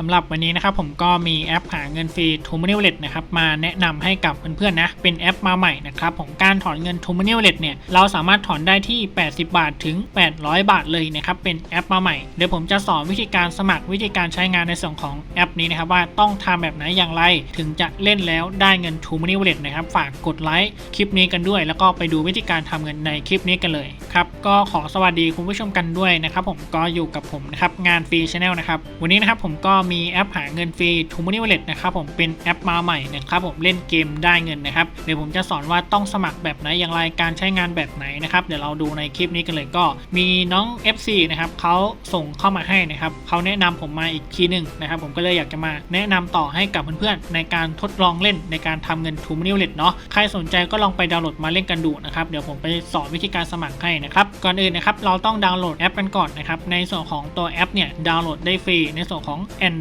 สำหรับวันนี้นะครับผมก็มีแอปหาเงินฟรี t o m o n e y Wallet นะครับมาแนะนำให้กับเพื่อนๆนะเป็นแอปมาใหม่นะครับของการถอนเงิน t o m o n e y Wallet เนี่ยเราสามารถถอนได้ที่ 80 บาทถึง 800 บาทเลยนะครับเป็นแอปมาใหม่เดี๋ยวผมจะสอนวิธีการสมัครวิธีการใช้งานในส่วนของแอปนี้นะครับว่าต้องทำแบบไหนอย่างไร ถึงจะเล่นแล้วได้เงิน t o m o n e y Wallet นะครับฝากกดไลค์คลิปนี้กันด้วย แล้วก็ไปดูวิธีการทำเงินในคลิปนี้กันเลยครับก็ขอสวัสดีคุณผู้ชมกันด้วยนะครับผมก็อยู่กับผมนะครับงานฟรีชาแนลนะครับวันนี้นะครับผมก็มีแอปหาเงินฟรี t o m o n e y Wallet นะครับผมเป็นแอปมาใหม่นะครับผมเล่นเกมได้เงินนะครับเดี๋ยวผมจะสอนว่าต้องสมัครแบบไหนอย่างไรการใช้งานแบบไหนนะครับเดี๋ยวเราดูในคลิปนี้กันเลยก็มีน้อง FC นะครับเขาส่งเข้ามาให้นะครับเขาแนะนำผมมาอีกทีหนึ่งนะครับผมก็เลยอยากจะมาแนะนำต่อให้กับเพื่อนๆในการทดลองเล่นในการทำเงิน t o m o n e y Wallet เนาะใครสนใจก็ลองไปดาวน์โหลดมาเล่นกันดูนะครับเดี๋ยวผมไปสอนวิธีการสมัครให้นะครับก่อนอื่นนะครับเราต้องดาวน์โหลดแอปกันก่อนนะครับในส่วนของตัวแอปเนี่ยดาวน์โหลดได้ฟรีในส่วนของ Android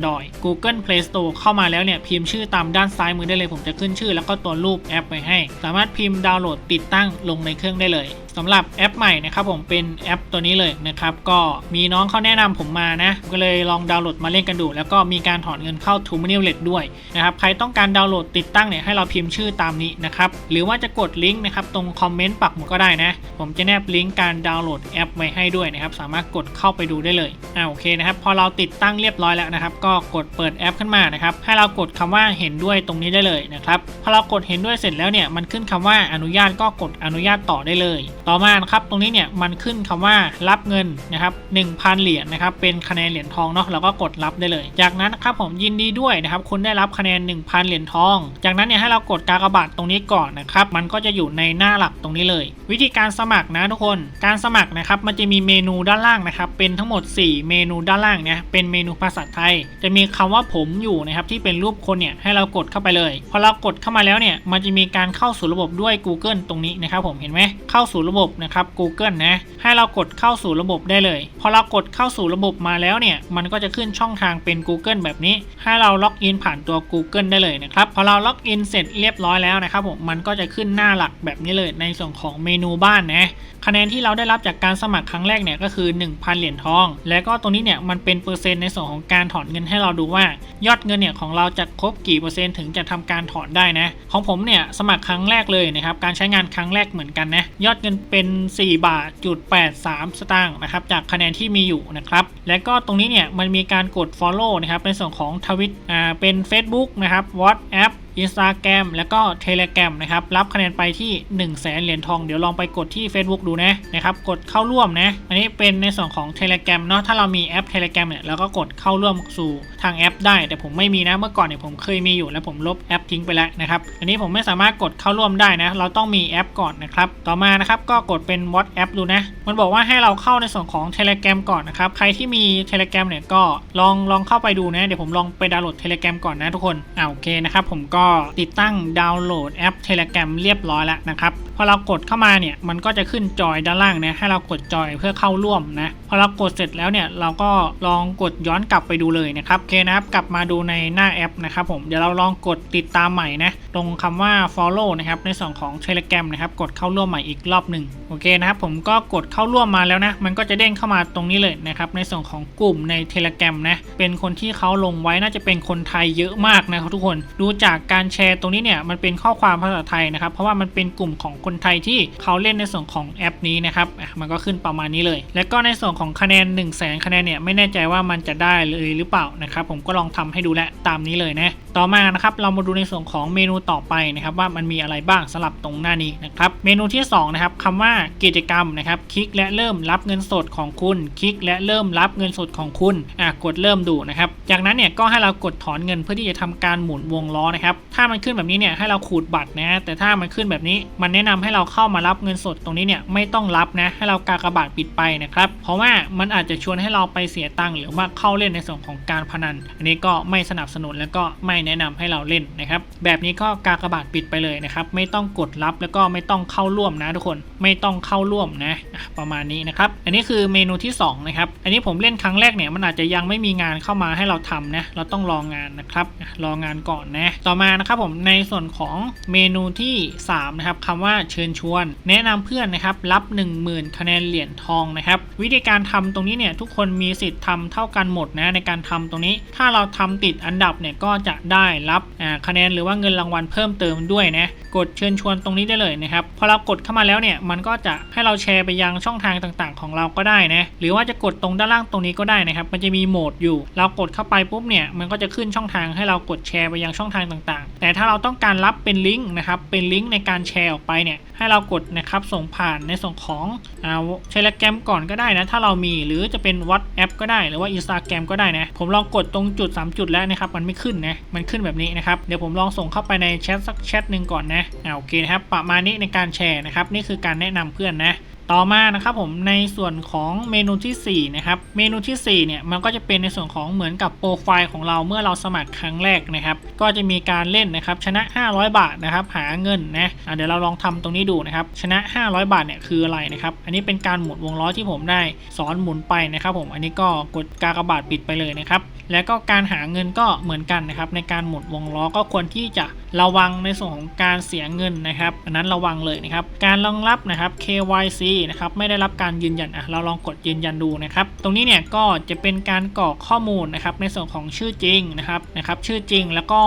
Google Play Store เข้ามาแล้วเนี่ยพิมพ์ชื่อตามด้านซ้ายมือได้เลย ผมจะขึ้นชื่อแล้วก็ตัวรูปแอปไว้ให้ สามารถพิมพ์ดาวน์โหลดติดตั้งลงในเครื่องได้เลยสำหรับแอปใหม่นะครับผมเป็นแอปตัวนี้เลยนะครับก็มีน้องเขาแนะนำผมมานะก็เลยลองดาวน์โหลดมาเล่นกันดู แล้วก็มีการถอนเงินเข้า t o m o n e y Wallet ด้วยนะครับใครต้องการดาวน์โหลดติดตั้งเนี่ยให้เราพิมพ์ชื่อตามนี้นะครับหรือว่าจะกดลิงก์นะครับตรงคอมเมนต์ปักหมุดก็ได้นะ ผมจะแนบลิงก์การดาวน์โหลดแอปไว้ให้ด้วยนะครับสามารถกดเข้าไปดูได้เลยอ่าโอเคนะครับพอเราติดตั้งเรียบร้อยแล้วนะครับก็กดเปิดแอปขึ้นมานะครับให้เรากดคำว่าเห็นด้วยตรงนี้ได้เลยนะครับพอเรากดเห็นด้วยเสร็จแล้วเนี่ยมันขึ้นคำว่าอนุญาตก็กดอนุญาตต่อได้เลย ต่อมานะครับตรงนี้เนี่ยมันขึ้นคำว่ารับเงินนะครับ1,000 เหรียญนะครับเป็นคะแนนเหรียญทองเนาะเราก็กดรับได้เลย จากนั้นครับผมยินดีด้วยนะครับคุณได้รับคะแนน 1,000 เหรียญทอง จากนั้นเนี่ยให้เรากดกากบาทตรงนี้ก่อนนะครับมันก็จะอยู่ในหน้าหลักตรงนี้เลย วิธีการสมัครนะทุกคน การสมัครนะครับมันจะมีเมนูด้านล่างนะครับเป็นทั้งหมด 4 เมนูด้านล่างเนี่ยเป็นเมนูภาษาไทยจะมีคำว่าผมอยู่นะครับที่เป็นรูปคนเนี่ยให้เรากดเข้าไปเลย พอเรากดเข้ามาแล้วเนี่ยมันจะมีการเข้าสู่ระบบด้วย Google ตรงนี้นะครับผมเห็นไหมเข้าสู่ระบบนะครับ Google นะให้เรากดเข้าสู่ระบบได้เลย พอเรากดเข้าสู่ระบบมาแล้วเนี่ยมันก็จะขึ้นช่องทางเป็น Google แบบนี้ ให้เราล็อกอินผ่านตัว Google ได้เลยนะครับพอเราล็อกอินเสร็จเรียบร้อยแล้วนะครับผมมันก็จะขึ้นหน้าหลักแบบนี้เลย ในส่วนของเมนูบ้านนะคะแนนที่เราได้รับจากการสมัครครั้งแรกเนี่ยก็คือ 1,000 เหรียญทอง แล้วก็ตรงนี้เนี่ยมันเป็นเปอร์เซ็นต์ในส่วนของการถอนเงินให้เราดูว่ายอดเงินเนี่ยของเราจะครบกี่เปอร์เซ็นต์ถึงจะทำการถอนได้นะ ของผมเนี่ยสมัครครั้งแรกเลยนะครับการใช้งานครั้งแรกเหมือนกันนะยอดเงินเป็น4บาทจุด83สตางค์นะครับจากคะแนนที่มีอยู่นะครับและก็ตรงนี้เนี่ยมันมีการกด follow นะครับในส่วนของทวิตอ่าเป็น Facebook นะครับ WhatsApp อินสตาแกรมแล้วก็ Telegram นะครับรับคะแนนไปที่1 0 0 0 0แสนเหรียญทองเดี๋ยวลองไปกดที่ Facebook ดูนะนะครับกดเข้าร่วมนะอันนี้เป็นในส่วนของ Telegram เนาะถ้าเรามีแอป Telegram เนี่ยเราก็กดเข้าร่วมสู่ทางแอป ได้ แต่ผมไม่มีนะเมื่อก่อนเนี่ยผมเคยมีอยู่แล้วผมลบแอปทิ้งไปแล้วนะครับอันนี้ผมไม่สามารถกดเข้าร่วมได้นะเราต้องมีแอปก่อนนะครับต่อมานะครับก็กดเป็น WhatsApp ดูนะมันบอกว่าให้เราเข้าในส่วนของ Telegram ก่อนนะครับใครที่มี Telegram เนี่ยก็ลองลองเข้าไปดูนะเดี๋ยวผมลองไปดาวน์โหลด Telegram ก่อนนะทุกคนอ่าโอเคนะครับผมก็ติดตั้งดาวน์โหลดแอป Telegram เรียบร้อยแล้วนะครับพอเรากดเข้ามาเนี่ยมันก็จะขึ้นจอยด้านล่างนะให้เรากดจอยเพื่อเข้าร่วมนะพอเรากดเสร็จแล้วเนี่ยเราก็ลองกดย้อนกลับไปดูเลยนะครับโอเคนะครับกลับมาดูในหน้าแอปนะครับผมเดี๋ยวเราลองกดติดตามใหม่นะตรงคำว่า follow นะครับในส่วนของ Telegram นะครับกดเข้าร่วมใหม่อีกรอบหนึ่งโอเคนะครับผมก็กดเข้าร่วมมาแล้วนะมันก็จะเด้งเข้ามาตรงนี้เลยนะครับในส่วนของกลุ่มใน Telegram นะเป็นคนที่เขาลงไว้น่าจะเป็นคนไทยเยอะมากนะครับทุกคนดูจากการแชร์ตรงนี้เนี่ยมันเป็นข้อความภาษาไทยนะครับเพราะว่ามันเป็นกลุ่มของคนไทยที่เขาเล่นในส่วนของแอปนี้นะครับมันก็ขึ้นประมาณนี้เลย และก็ในส่วนของคะแนน 1 0 0 0 0แสนคะแนนเนี่ยไม่แน่ใจว่ามันจะได้เลยหรือเปล่านะครับผมก็ลองทำให้ดูและตามนี้เลยนะ ต่อมานะครับเรามาดูในส่วนของเมนูต่อไปนะครับว่ามันมีอะไรบ้างสำหรับตรงหน้านี้นะครับเมนูที่สองนะครับคำว่ากิจกรรมนะครับคลิกและเริ่มรับเงินสดของคุณ คลิกและเริ่มรับเงินสดของคุณอะกดเริ่มดูนะครับจากนั้นเนี่ยก็ให้เรากดถอนเงินเพื่อที่จะทำการหมุนวงล้อนะครับถ้ามันขึ้นแบบนี้เนี่ยให้เราขูดบัตรนะแต่ถ้ามันขึ้นแบบนี้ มันแนะนำให้เราเข้ามารับเงินสดตรงนี้เนี่ยไม่ต้องรับนะให้เรากากบาทปิดไปนะครับเพราะว่ามันอาจจะชวนให้เราไปเสียตังค์หรือว่าเข้าเล่นในส่วนของการพนัน อันนี้ก็ไม่สนับสนุนแล้วก็ไม่แนะนำให้เราเล่นนะครับ แบบนี้ก็กากบาทปิดไปเลยนะครับ ไม่ต้องกดรับแล้วก็ไม่ต้องเข้าร่วมนะทุกคนไม่ต้องเข้าร่วมนะประมาณนี้นะครับ อันนี้คือเมนูที่สองนะครับอันนี้ผมเล่นครั้งแรกเนี่ยมันอาจจะยังไม่มีงานเข้ามาให้เราทำนะเราต้องรองานนะครับรองานก่อนนะต่อมานะครับผมในส่วนของเมนูที่สามนะครับคำว่าเชิญชวน แนะนำเพื่อนนะครับรับ 10,000 คะแนนเหรียญทองนะครับวิธีการทำตรงนี้เนี่ยทุกคนมีสิทธิ์ทำเท่ากันหมดนะในการทำตรงนี้ ถ้าเราทำติดอันดับเนี่ยก็จะได้รับคะแนนหรือว่าเงินรางวัลเพิ่มเติมด้วยนะกดเชิญชวนตรงนี้ได้เลยนะครับพอเรากดเข้ามาแล้วเนี่ยมันก็จะให้เราแชร์ไปยังช่องทางต่างๆ ของเราก็ได้นะหรือว่าจะกดตรงด้านล่างตรงนี้ก็ได้นะครับ มันจะมีโหมดอยู่ เรากดเข้าไปปุ๊บเนี่ยมันก็จะขึ้นช่องทางให้เรากดแชร์ไปยังช่องทางต่างๆ แต่ถ้าเราต้องการรับเป็นลิงก์นะครับเป็นลิงก์ในการแชร์ออกไปเนี่ยให้เรากดนะครับส่งผ่านในส่วนของอ่าเทเลแกรมก่อนก็ได้นะ ถ้าเรามีหรือจะเป็น WhatsApp ก็ได้หรือว่า Instagram ก็ได้นะ ผมลองกดตรงจุด 3 จุดแล้วนะครับ มันไม่ขึ้นนะ มันขึ้นแบบนี้นะครับ เดี๋ยวผมลองส่งเข้าไปในแชทสักแชทหนึ่งก่อนนะอ่าโอเคนะครับประมาณนี้ในการแชร์นะครับ นี่คือการแนะนำเพื่อนนะ ต่อมานะครับผมในส่วนของเมนูทีสี่4 นะครับ เมนูทีสี่ 4 เนี่ยมันก็จะเป็นในส่วนของเหมือนกับโปรไฟล์ของเราเมื่อเราสมัครครั้งแรกนะครับ ก็จะมีการเล่นนะครับชนะ 500 บาทนะครับหาเงินนะะเดี๋ยวเราลองทำตรงนี้ดูนะครับชนะ 500 บาทเนี่ยคืออะไรนะครับอันนี้เป็นการหมุนวงล้อที่ผมได้สอนหมุนไปนะครับผมอันนี้ก็กดกากบาทปิดไปเลยนะครับ แล้วก็การหาเงินก็เหมือนกันนะครับ ในการหมุนวงล้อก็ควรที่จะระวังในส่วนของการเสียเงินนะครับอันนั้นระวังเลยนะครับ การรองรับนะครับ KYC นะครับไม่ได้รับการยืนยันอะเราลองกดยืนยันดูนะครับ ตรงนี้เนี่ยก็จะเป็นการกรอกข้อมูลนะครับในส่วนของชื่อจริงนะครับนะครับ ชื่อจริงแล้วก็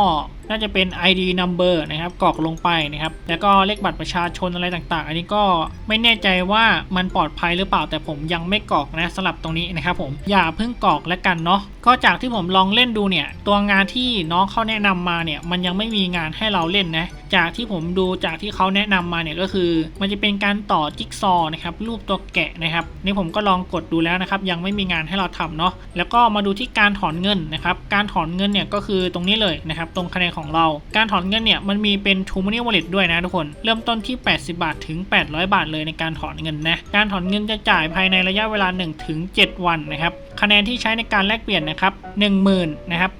น่าจะเป็น ID number นะครับกรอกลงไปนะครับ แล้วก็เลขบัตรประชาชนอะไรต่างๆ อันนี้ก็ไม่แน่ใจว่ามันปลอดภัยหรือเปล่าแต่ผมยังไม่กรอกนะสลับตรงนี้นะครับผมอย่าเพิ่งกรอกแล้วกันเนาะก็จากที่ผมลองเล่นดูเนี่ยตัวงานที่น้องเขาแนะนำมาเนี่ยมันยังไม่มีงานให้เราเล่นนะจากที่ผมดูจากที่เขาแนะนำมาเนี่ยก็คือ มันจะเป็นการต่อจิ๊กซอว์นะครับรูปตัวแกะนะครับนี่ผมก็ลองกดดูแล้วนะครับ ยังไม่มีงานให้เราทำเนาะแล้วก็มาดูที่การถอนเงินนะครับการถอนเงินเนี่ยก็คือตรงนี้เลยนะครับตรงคะแนนของเรา การถอนเงินเนี่ยมันมีเป็น t o Money Wallet ด้วยนะทุกคน เริ่มต้นที่ 80 บาทถึง 800 บาทเลยในการถอนเงินนะการถอนเงินจะจ่ายภายในระยะเวลา1ถึง7วันนะครับ คะแนนที่ใช้ในการแลกเปลี่ยนนะครับ10,000นะครับ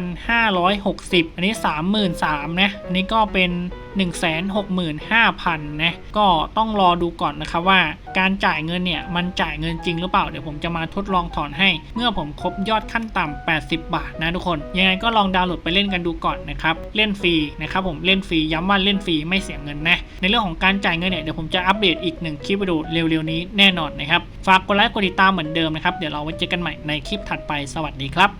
16,560 อันนี้ 33,000นะอันนี้ก็เป็น 165,000นะก็ต้องรอดูก่อนนะครับว่าการจ่ายเงินเนี่ยมันจ่ายเงินจริงหรือเปล่า เดี๋ยวผมจะมาทดลองถอนให้ เมื่อผมครบยอดขั้นต่ำ80 บาทนะทุกคน ยังไงก็ลองดาวน์โหลดไปเล่นกันดูก่อนนะครับเล่นฟรีนะครับผมเล่นฟรีย้ำว่าเล่นฟรีไม่เสียเงินนะในเรื่องของการจ่ายเงินเนี่ยเดี๋ยวผมจะอัปเดตอีกหนึ่งคลิปวิดีโอเร็วๆนี้แน่นอนนะครับฝากกดไลค์กดติดตามเหมือนเดิมนะครับเดี๋ยวเราไว้เจอกันใหม่ในคลิปถัดไปสวัสดีครับ